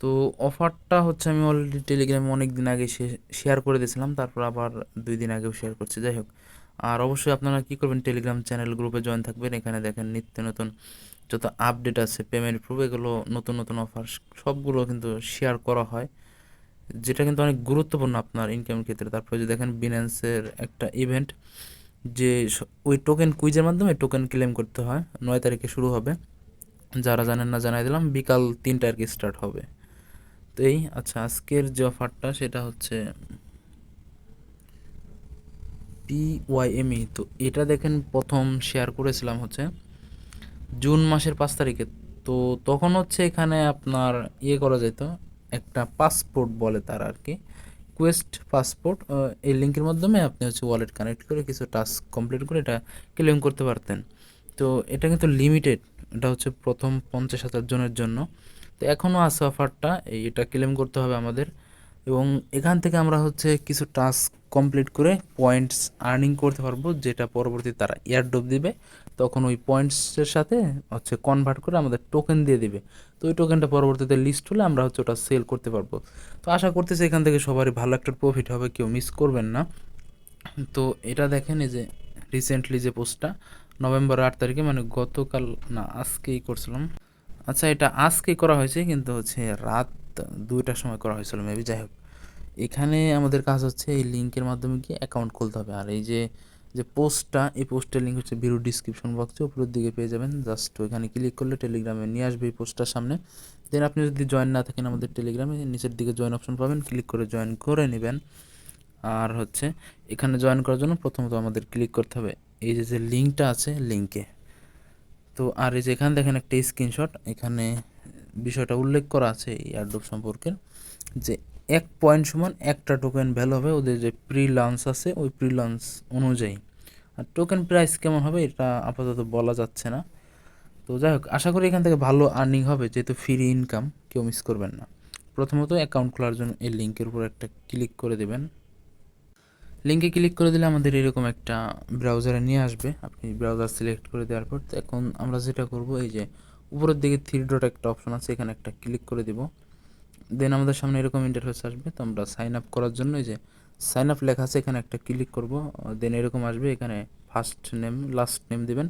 তো অফারটা হচ্ছে আমি অলরেডি টেলিগ্রামে অনেক দিন আগে শেয়ার করে দিয়েছিলাম, তারপর আবার দুই দিন আগেও শেয়ার করছি, যাই হোক। আর অবশ্যই আপনারা কী করবেন টেলিগ্রাম চ্যানেল গ্রুপে জয়েন থাকবেন, এখানে দেখেন নিত্য নতুন যত আপডেট আছে পেমেন্ট প্রুফ এগুলো নতুন নতুন অফার সবগুলো কিন্তু শেয়ার করা হয়, যেটা কিন্তু অনেক গুরুত্বপূর্ণ আপনার ইনকামের ক্ষেত্রে। তারপরে যে দেখেন বিন্যান্সের একটা ইভেন্ট যে ওই টোকেন কুইজের মাধ্যমে টোকেন ক্লেম করতে হয়, নয় তারিখে শুরু হবে। যারা জানেন না জানাই দিলাম, বিকাল তিনটা আর কি স্টার্ট হবে। তো এই আচ্ছা আজকের যে অফারটা সেটা হচ্ছে পিওয়াইএমই তো এটা দেখেন প্রথম শেয়ার করেছিলাম হচ্ছে জুন মাসের পাঁচ তারিখে। তো তখন হচ্ছে এখানে আপনার ইয়ে করা যেত, একটা পাসপোর্ট বলে তার আর কি কোয়েস্ট পাসপোর্ট এই লিঙ্কের মাধ্যমে আপনি হচ্ছে ওয়ালেট কানেক্ট করে কিছু টাস্ক কমপ্লিট করে এটা ক্লেম করতে পারতেন। তো এটা কিন্তু লিমিটেড এটা হচ্ছে প্রথম পঞ্চাশ হাজার জনের জন্য। তো এখনও আছে অফারটা এটা ক্লেম করতে হবে আমাদের। এবং এখান থেকে আমরা হচ্ছে কিছু টাস্ক কমপ্লিট করে পয়েন্টস আর্নিং করতে পারব, যেটা পরবর্তী তারা এয়ারড্রপ দিবে। তখন ওই পয়েন্টসের সাথে হচ্ছে কনভার্ট করে আমাদের টোকেন দিয়ে দিবে। তো ওই টোকেনটা পরবর্তীতে লিস্ট হলে আমরা হচ্ছে ওটা সেল করতে পারব। তো আশা করতেছি এখান থেকে সবারই ভালো একটা প্রফিট হবে, কেউ মিস করবেন না। তো এটা দেখেন, এই যে রিসেন্টলি যে পোস্টটা নভেম্বর আট তারিখে মানে গতকাল, না, আজকেই করছিলাম। আচ্ছা এটা আজকে করা হয়েছে, কিন্তু হচ্ছে রাত দুইটার সময় করা হয়েছিল মেবি যাই হোক। এখানে আমাদের কাজ হচ্ছে এই লিঙ্কের মাধ্যমে গিয়ে অ্যাকাউন্ট খুলতে হবে। আর এই যে যে পোস্টটা এই পোস্টের লিঙ্ক হচ্ছে ভিডিও ডিসক্রিপশন বক্সে উপরের দিকে পেয়ে যাবেন। জাস্ট ওইখানে ক্লিক করলে টেলিগ্রামে নিয়ে আসবে এই পোস্টটার সামনে। দেন আপনি যদি জয়েন না থাকেন আমাদের টেলিগ্রামে নিচের দিকে জয়েন অপশন পাবেন ক্লিক করে জয়েন করে নেবেন। আর হচ্ছে, এখানে জয়েন করার জন্য প্রথমত আমাদের ক্লিক করতে হবে। এই যে যে লিঙ্কটা আছে লিঙ্কে তো আর এই যে এখানে দেখেন একটা স্ক্রিনশট এখানে বিষয়টা উল্লেখ করা আছে এই অ্যাডোব সম্পর্কে, যে এক পয়েন্ট সমান একটা টোকেন ভ্যালু হবে, ওদের যে প্রি লঞ্চ আছে, ওই প্রি লঞ্চ অনুযায়ী। আর টোকেন প্রাইস কেমন হবে, এটা আপাতত বলা যাচ্ছে না। তো যাই হোক, আশা করি এখান থেকে ভালো আর্নিং হবে, যেহেতু ফ্রি ইনকাম কেউ মিস করবেন না। প্রথমত অ্যাকাউন্ট খোলার জন্য এই লিঙ্কের উপর একটা ক্লিক করে দেবেন। লিঙ্কে ক্লিক করে দিলে আমাদের এরকম একটা ব্রাউজারে নিয়ে আসবে। আপনি ব্রাউজার সিলেক্ট করে দেওয়ার পর এখন আমরা যেটা করব, এই যে উপরের দিকে থ্রি ডট একটা অপশন আছে, এখানে একটা ক্লিক করে দিব। দেন আমাদের সামনে এরকম ইন্টারফেস আসবে, তো আমরা সাইন আপ করার জন্য এই যে সাইন আপ লেখা আছে, এখানে একটা ক্লিক করব। দেন এরকম আসবে, এখানে ফার্স্ট নেম লাস্ট নেম দিবেন।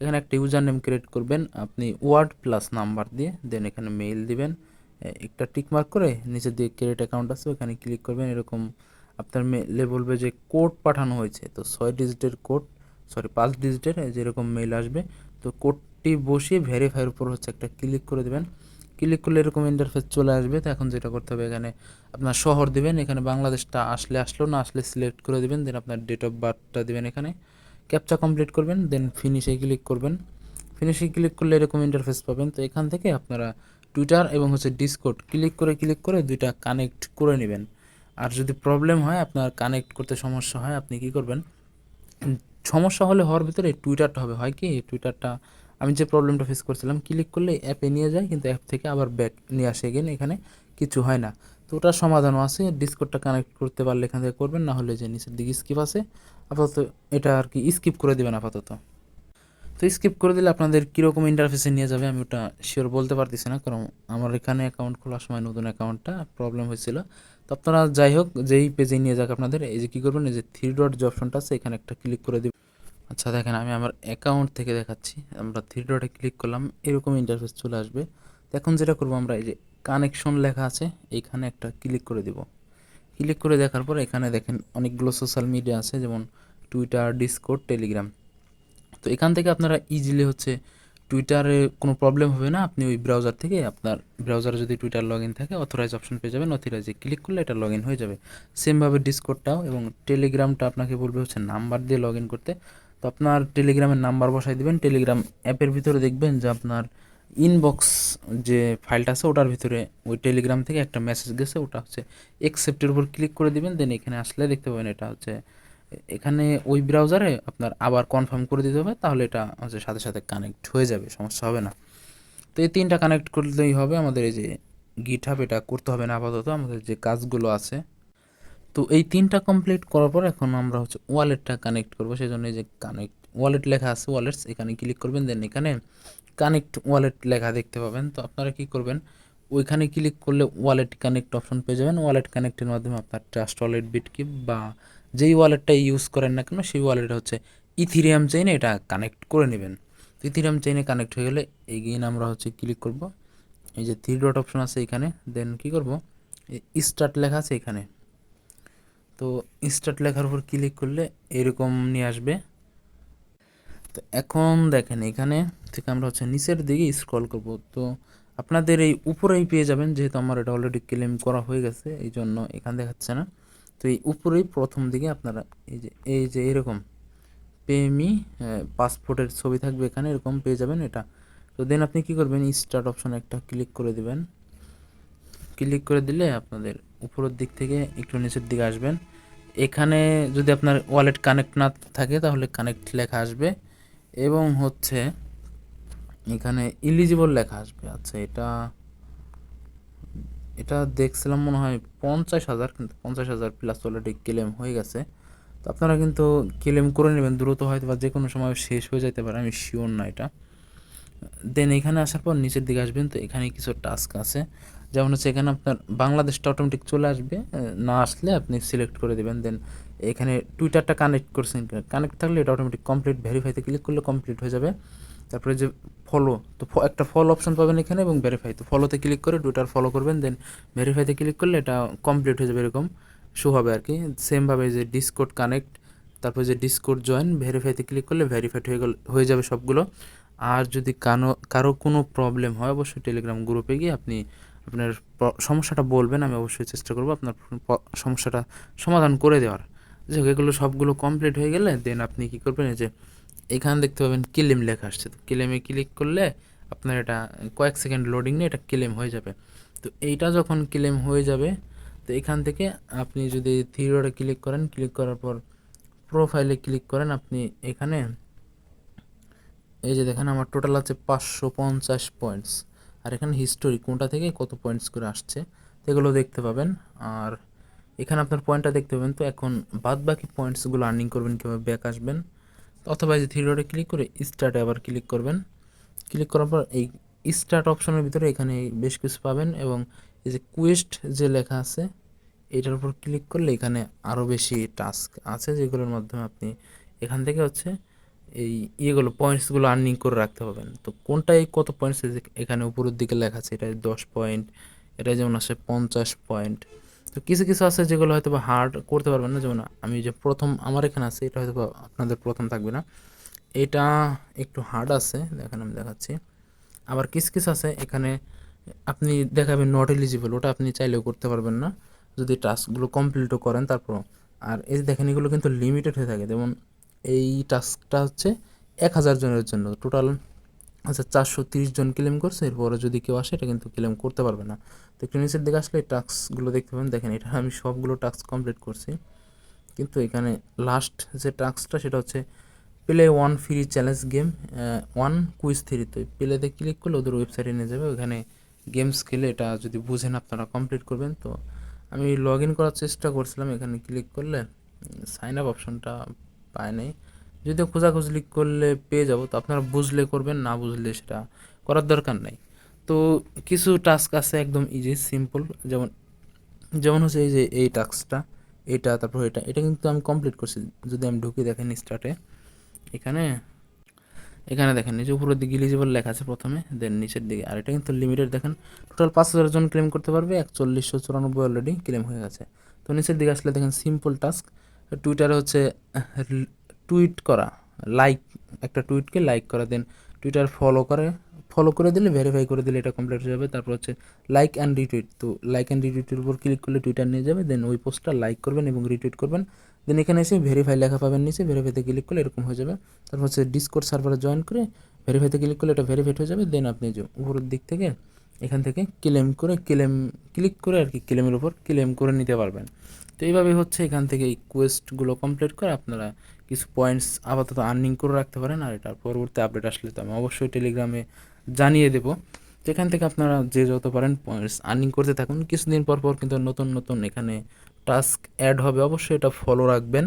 এখানে একটা ইউজার নেম ক্রিয়েট করবেন, আপনি ওয়ার্ড প্লাস নাম্বার দিয়ে দেন এখানে মেইল দিবেন। একটা টিক মার্ক করে নিচের দিকে ক্রিয়েট অ্যাকাউন্ট আছে, ওখানে ক্লিক করবেন। এরকম আপনার মেলে বলবে যে কোড পাঠানো হয়েছে, তো ছয় ডিজিটের কোড সরি পাঁচ ডিজিটের যেরকম মেল আসবে, তো কোডটি বসিয়ে ভেরিফাইয়ের উপর হচ্ছে একটা ক্লিক করে দেবেন। ক্লিক করলে এরকম ইন্টারফেস চলে আসবে, তো এখন যেটা করতে হবে, এখানে আপনার শহর দিবেন, এখানে বাংলাদেশটা আসলে আসলো, না আসলে সিলেক্ট করে দেবেন দেন আপনার ডেট অফ বার্থটা দিবেন এখানে। ক্যাপচা কমপ্লিট করবেন দেন ফিনিশে ক্লিক করবেন। ফিনিশে ক্লিক করলে এরকম ইন্টারফেস পাবেন, তো এখান থেকে আপনারা টুইটার এবং হচ্ছে ডিসকোড ক্লিক করে ক্লিক করে দুইটা কানেক্ট করে নেবেন। আর যদি প্রবলেম হয়, আপনার কানেক্ট করতে সমস্যা হয়, আপনি কি করবেন? সমস্যা হলে হওয়ার ভিতরে টুইটারটা হবে। হয় কি? টুইটারটা আমি যে প্রবলেমটা ফেস করছিলাম ক্লিক করলে অ্যাপে নিয়ে যায়, কিন্তু অ্যাপ থেকে আবার ব্যাক নিয়ে আসে গেলে এখানে কিছু হয় না। তো ওটার সমাধানও আছে। ডিসকোডটা কানেক্ট করতে পারলে এখান থেকে করবেন, না হলে যে নিচের দিকে স্কিপ আছে, আপাতত এটা আর কি স্কিপ করে দেবেন আপাতত। তো স্কিপ করে দিলে আপনাদের কীরকম ইন্টারফেসে নিয়ে যাবে আমি ওটা শিওর বলতে পারতেছি না, কারণ আমার এখানে অ্যাকাউন্ট খোলার সময় নতুন অ্যাকাউন্টটা প্রবলেম হয়েছিল। তো আপনারা যাই হোক, যেই পেজে নিয়ে যাক আপনাদের, এই যে কী করবেন, এই যে থ্রি ডট যে অপশনটা আছে, এখানে একটা ক্লিক করে দিবেন। আচ্ছা দেখেন, আমি আমার অ্যাকাউন্ট থেকে দেখাচ্ছি। আমরা থ্রি ডটে ক্লিক করলাম, এরকম ইন্টারফেস চলে আসবে। এখন যেটা করব আমরা, এই যে কানেকশন লেখা আছে, এইখানে একটা ক্লিক করে দিব। ক্লিক করে দেখার পর এখানে দেখেন অনেকগুলো সোশ্যাল মিডিয়া আছে, যেমন টুইটার ডিসকোড টেলিগ্রাম তো এখান থেকে আপনারা ইজিলি হচ্ছে টুইটারে কোনো প্রবলেম হবে না। আপনি ওই ব্রাউজার থেকে আপনার ব্রাউজারে যদি টুইটার লগ ইন থাকে অথরাইজ অপশন পেয়ে যাবেন। অথরাইজে ক্লিক করলে এটা লগ ইন হয়ে যাবে। সেমভাবে ডিসকোডটাও এবং টেলিগ্রামটা আপনাকে বলবে হচ্ছে নাম্বার দিয়ে লগ ইন করতে। তো আপনার টেলিগ্রামের নাম্বার বসাই দিবেন। টেলিগ্রাম অ্যাপের ভিতরে দেখবেন যে আপনার ইনবক্স যে ফাইলটা আছে, ওটার ভিতরে ওই টেলিগ্রাম থেকে একটা মেসেজ গেছে। ওটা হচ্ছে একসেপ্টের উপর ক্লিক করে দিবেন। দেন এখানে আসলে দেখতে পাবেন এটা হচ্ছে এখানে ওই ব্রাউজারে আপনার আবার কনফার্ম করে দিতে হবে, তাহলে এটা হচ্ছে সাথে সাথে কানেক্ট হয়ে যাবে, সমস্যা হবে না। তো এই তিনটা কানেক্ট করলেই হবে, আমাদের এই যে গিট এটা করতে হবে না আপাতত, আমাদের যে কাজগুলো আছে। তো এই তিনটা কমপ্লিট করার পর এখন আমরা হচ্ছে ওয়ালেটটা কানেক্ট করব সেই জন্য যে কানেক্ট ওয়ালেট লেখা আছে ওয়ালেটস এখানে ক্লিক করবেন দেন এখানে কানেক্ট ওয়ালেট লেখা দেখতে পাবেন। তো আপনারা কি করবেন, ওইখানে ক্লিক করলে ওয়ালেট কানেক্ট অপশন পেয়ে যাবেন। ওয়ালেট কানেক্টের মাধ্যমে আপনার ট্রাস্ট ওয়ালেট বিটকিপ বা যেই ওয়ালেটটা ইউজ করেন না কেন, সেই ওয়ালেটটা হচ্ছে ইথিরিয়াম চেইনে এটা কানেক্ট করে নেবেন। ইথিরিয়াম চেইনে কানেক্ট হয়ে গেলে এগেইন আমরা হচ্ছে ক্লিক করব। এই যে থ্রি ডট অপশন আছে এখানে দেন কি করব? স্টার্ট লেখা আছে এখানে। তো স্টার্ট লেখার উপর ক্লিক করলে এরকম নিয়ে আসবে। তো এখন দেখেন এখানে থেকে আমরা হচ্ছে নিচের দিকে স্ক্রল করব। তো আপনাদের এই উপরেই পেয়ে যাবেন, যেহেতু আমার এটা অলরেডি ক্লেম করা হয়ে গেছে এই জন্য এখানে দেখাচ্ছে না। তো এই উপরেই প্রথম দিকে আপনারা এই যে এই যে এরকম পেমি পাসপোর্টের ছবি থাকবে এখানে, এরকম পেয়ে যাবেন এটা। তো দেন আপনি কি করবেন? স্টার্ট অপশন একটা ক্লিক করে দিবেন। ক্লিক করে দিলে আপনাদের উপরের দিক থেকে একটু নিচের দিকে আসবেন। এখানে যদি আপনার ওয়ালেট কানেক্ট না থাকে, তাহলে কানেক্ট লেখা আসবে। এবং হচ্ছে এখানে ইলিজিবল লেখা আসবে। আচ্ছা এটা এটা দেখছিলাম মনে হয় পঞ্চাশ হাজার, কিন্তু পঞ্চাশ হাজার প্লাস অলরেডি ক্লেম হয়ে গেছে। তো আপনারা কিন্তু ক্লেম করে নেবেন, দ্রুত হয়তো বা যে কোনো সময় শেষ হয়ে যেতে পারে, আমি শিওর না এটা। দেন এখানে আসার পর নিচের দিকে আসবেন, তো এখানে কিছু টাস্ক আছে। যেমন হচ্ছে এখানে আপনার বাংলাদেশটা অটোমেটিক চলে আসবে না আসলে আপনি সিলেক্ট করে দেবেন। দেন এখানে টুইটারটা কানেক্ট করছেন কানেক্ট থাকলে এটা অটোমেটিক কমপ্লিট ভেরিফাইতে ক্লিক করলে কমপ্লিট হয়ে যাবে। তারপরে যে ফলো তো একটা ফলো অপশন পাবেন এখানে এবং ভেরিফাই তো ফলোতে ক্লিক করে টুইটার ফলো করবেন দেন ভেরিফাইতে ক্লিক করলে এটা কমপ্লিট হয়ে যাবে এরকম শো হবে আর কি সেমভাবে যে ডিসকোড কানেক্ট তারপর যে ডিসকোড জয়েন ভেরিফাইতে ক্লিক করলে ভেরিফাইড হয়ে গেল হয়ে যাবে সবগুলো। আর যদি কানো কারও কোনো প্রবলেম হয়, অবশ্যই টেলিগ্রাম গ্রুপে গিয়ে আপনি আপনার সমস্যাটা বলবেন, আমি অবশ্যই চেষ্টা করব আপনার সমস্যাটা সমাধান করে দেওয়ার। হোক এগুলো সবগুলো কমপ্লিট হয়ে গেলে দেন আপনি কী করবেন, এই যে এখানে দেখতে পাবেন কিলেম লেখা আসছে। তো কিলেমে ক্লিক করলে আপনার এটা কয়েক সেকেন্ড লোডিং নিয়ে এটা ক্লেম হয়ে যাবে। তো এইটা যখন ক্লেম হয়ে যাবে, তো এখান থেকে আপনি যদি থিরোডে ক্লিক করেন, ক্লিক করার পর প্রোফাইলে ক্লিক করেন, আপনি এখানে এই যে দেখেন আমার টোটাল আছে পাঁচশো পঞ্চাশ পয়েন্টস আর এখানে হিস্টোরি কোনটা থেকে কত পয়েন্টস করে আসছে সেগুলো দেখতে পাবেন। আর এখানে আপনার পয়েন্টটা দেখতে পাবেন। তো এখন বাদ বাকি পয়েন্টসগুলো আর্নিং করবেন, কীভাবে ব্যাক আসবেন। অথবা এই যে থ্রি ডটে ক্লিক করে স্টার্টে আবার ক্লিক করবেন। ক্লিক করার পর এই স্টার্ট অপশনের ভিতরে এখানে বেশ কিছু পাবেন এবং এই যে কুয়েস্ট যে লেখা আছে, এটার উপর ক্লিক করলে এখানে আরও বেশি টাস্ক আছে যেগুলোর মাধ্যমে আপনি এখান থেকে হচ্ছে এই ইয়েগুলো পয়েন্টসগুলো আর্নিং করে রাখতে পারবেন। তো কোনটায় কত পয়েন্টস এখানে উপরের দিকে লেখা আছে, এটা দশ পয়েন্ট এটা যেমন আছে পঞ্চাশ পয়েন্ট তো কিছু কিছু আছে যেগুলো হয়তো বা হার্ড করতে পারবেন না। যেমন আমি যে প্রথম আমার এখানে আছে, এটা হয়তো আপনাদের প্রথম থাকবে না। এটা একটু হার্ড আছে, দেখেন আমি দেখাচ্ছি। আবার কিছু কিছু আছে, এখানে আপনি দেখাবেন নট এলিজিবল ওটা আপনি চাইলেও করতে পারবেন না। যদি টাস্কগুলো কমপ্লিটও করেন তারপর আর এই দেখেন, এগুলো কিন্তু লিমিটেড হয়ে থাকে। যেমন এই টাস্কটা হচ্ছে এক হাজার জনের জন্য। টোটাল আচ্ছা চারশো তিরিশ জন ক্লেম করছে, এরপরে যদি কেউ আসে, এটা কিন্তু ক্লেম করতে পারবে না। তো নিচের দিকে আসলে টাস্কগুলো দেখতে পাবেন। দেখেন, এটা আমি সবগুলো টাস্ক কমপ্লিট করছি। কিন্তু এখানে লাস্ট যে টাস্কটা, সেটা হচ্ছে play one free challenge game one quiz three তো প্লেতে ক্লিক করলে ওদের ওয়েবসাইটে নিয়ে যাবে। ওখানে গেমস খেলে এটা যদি বুঝেন আপনারা কমপ্লিট করবেন। তো আমি লগ ইন করার চেষ্টা করছিলাম। এখানে ক্লিক করলে সাইন আপ অপশনটা পায় নাই। যদিও খোঁজাখুঁজি করলে পেয়ে যাব, তো আপনারা বুঝলে করবেন, না বুঝলে সেটা করার দরকার নাই। তো কিছু টাস্ক আছে একদম ইজি সিম্পল যেমন যেমন হচ্ছে এই যে এই টাস্কটা এটা, তারপর এটা এটা কিন্তু আমি কমপ্লিট করছি, যদি আমি ঢুকি দেখেন স্টার্টে এখানে এখানে দেখেন নিচে উপরের দিকে ইলিজিবল লেখা আছে প্রথমে দেন নিচের দিকে, আর এটা কিন্তু লিমিটেড দেখেন টোটাল পাঁচ হাজার জন ক্লেম করতে পারবে, একচল্লিশশো চুরানব্বই অলরেডি ক্লেম হয়ে গেছে। তো নিচের দিকে আসলে দেখেন সিম্পল টাস্ক টুইটারে হচ্ছে টুইট করা লাইক একটা টুইটকে লাইক করা দেন টুইটার ফলো করে ফলো করে দিলে ভেরিফাই করে দিলে এটা কমপ্লিট হয়ে যাবে। তারপর হচ্ছে লাইক অ্যান্ড রিটুইট তো লাইক অ্যান্ড রিটুইটের উপর ক্লিক করলে টুইটার নিয়ে যাবে দেন ওই পোস্টটা লাইক করবেন এবং রিটুইট করবেন। দেন এখানে এসে ভেরিফাই লেখা পাবেন নিচে ভেরিফাইতে ক্লিক করলে এরকম হয়ে যাবে। তারপর হচ্ছে ডিসকোড সার্ভারে জয়েন করে ভেরিফাইতে ক্লিক করলে এটা ভেরিফাইড হয়ে যাবে। দেন আপনি যে উপরের দিক থেকে, এখান থেকে ক্লেম করে ক্লেম ক্লিক করে আর কি ক্লেমের উপর ক্লেম করে নিতে পারবেন। তো এইভাবে হচ্ছে এখান থেকে এই কোয়েস্টগুলো কমপ্লিট করে আপনারা কিছু পয়েন্টস আপাতত আর্নিং করে রাখতে পারেন আর এটার পরবর্তী আপডেট আসলে তো আমি অবশ্যই টেলিগ্রামে জানিয়ে দেবো। তো এখান থেকে আপনারা যে যত পারেন পয়েন্টস আর্নিং করতে থাকুন। কিছুদিন পর পর কিন্তু নতুন নতুন এখানে টাস্ক অ্যাড হবে। অবশ্যই এটা ফলো রাখবেন।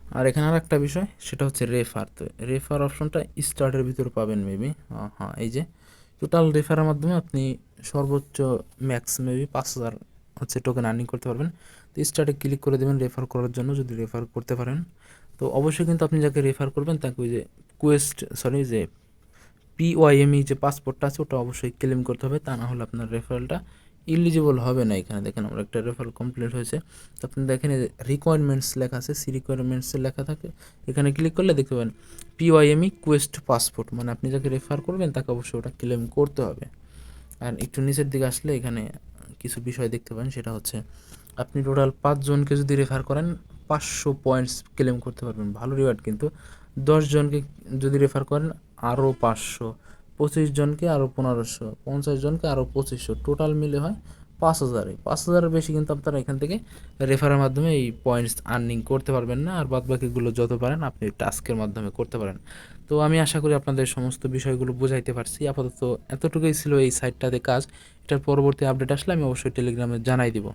আর এখানে আর একটা বিষয়, সেটা হচ্ছে রেফার তো। রেফার অপশনটা স্টার্টের ভিতরে পাবেন মেবি হ্যাঁ এই যে। টোটাল রেফারের মাধ্যমে আপনি সর্বোচ্চ ম্যাক্স মেবি পাঁচ হাজার হচ্ছে টোকেন আর্নিং করতে পারবেন। তো স্টার্টে ক্লিক করে দেবেন রেফার করার জন্য যদি রেফার করতে পারেন। তো অবশ্যই কিন্তু আপনি যাকে রেফার করবেন তাকে ওই যে কোয়েস্ট সরি যে পিওয়াইএমই যে পাসপোর্টটা আছে, ওটা অবশ্যই ক্লেম করতে হবে। তা না হলে আপনার রেফারেলটা ইলিজিবল হবে না এখানে। দেখেন আমার একটা রেফারেল কমপ্লিট হয়েছে। তো আপনি দেখেন রিকোয়ারমেন্টস লেখা আছে সি রিকোয়ারমেন্টসে লেখা থাকে। এখানে ক্লিক করলে দেখতে পাবেন পিওয়াইএমই কোয়েস্ট পাসপোর্ট মানে আপনি যাকে রেফার করবেন তাকে অবশ্যই ওটা ক্লেম করতে হবে। আর একটু নিচের দিকে আসলে এখানে কিছু বিষয় দেখতে পাবেন সেটা হচ্ছে আপনি টোটাল পাঁচজনকে যদি রেফার করেন, পাঁচশো পয়েন্টস ক্লেম করতে পারবেন। ভালো রিওয়ার্ড কিন্তু। জনকে যদি রেফার করেন আরও পাঁচশো। পঁচিশ জনকে আরও পনেরোশো। পঞ্চাশ জনকে আরও পঁচিশশো। টোটাল মিলে হয় পাঁচ হাজারে পাঁচ হাজারের বেশি কিন্তু আপনারা এখান থেকে রেফারের মাধ্যমে এই পয়েন্টস আর্নিং করতে পারবেন না। আর বাদ বাকিগুলো যত পারেন আপনি টাস্কের মাধ্যমে করতে পারেন। তো আমি আশা করি আপনাদের সমস্ত বিষয়গুলো বোঝাইতে পারছি। আপাতত এতটুকুই ছিল এই সাইটটাতে কাজ। এটার পরবর্তী আপডেট আসলে আমি অবশ্যই টেলিগ্রামে জানাই দিব।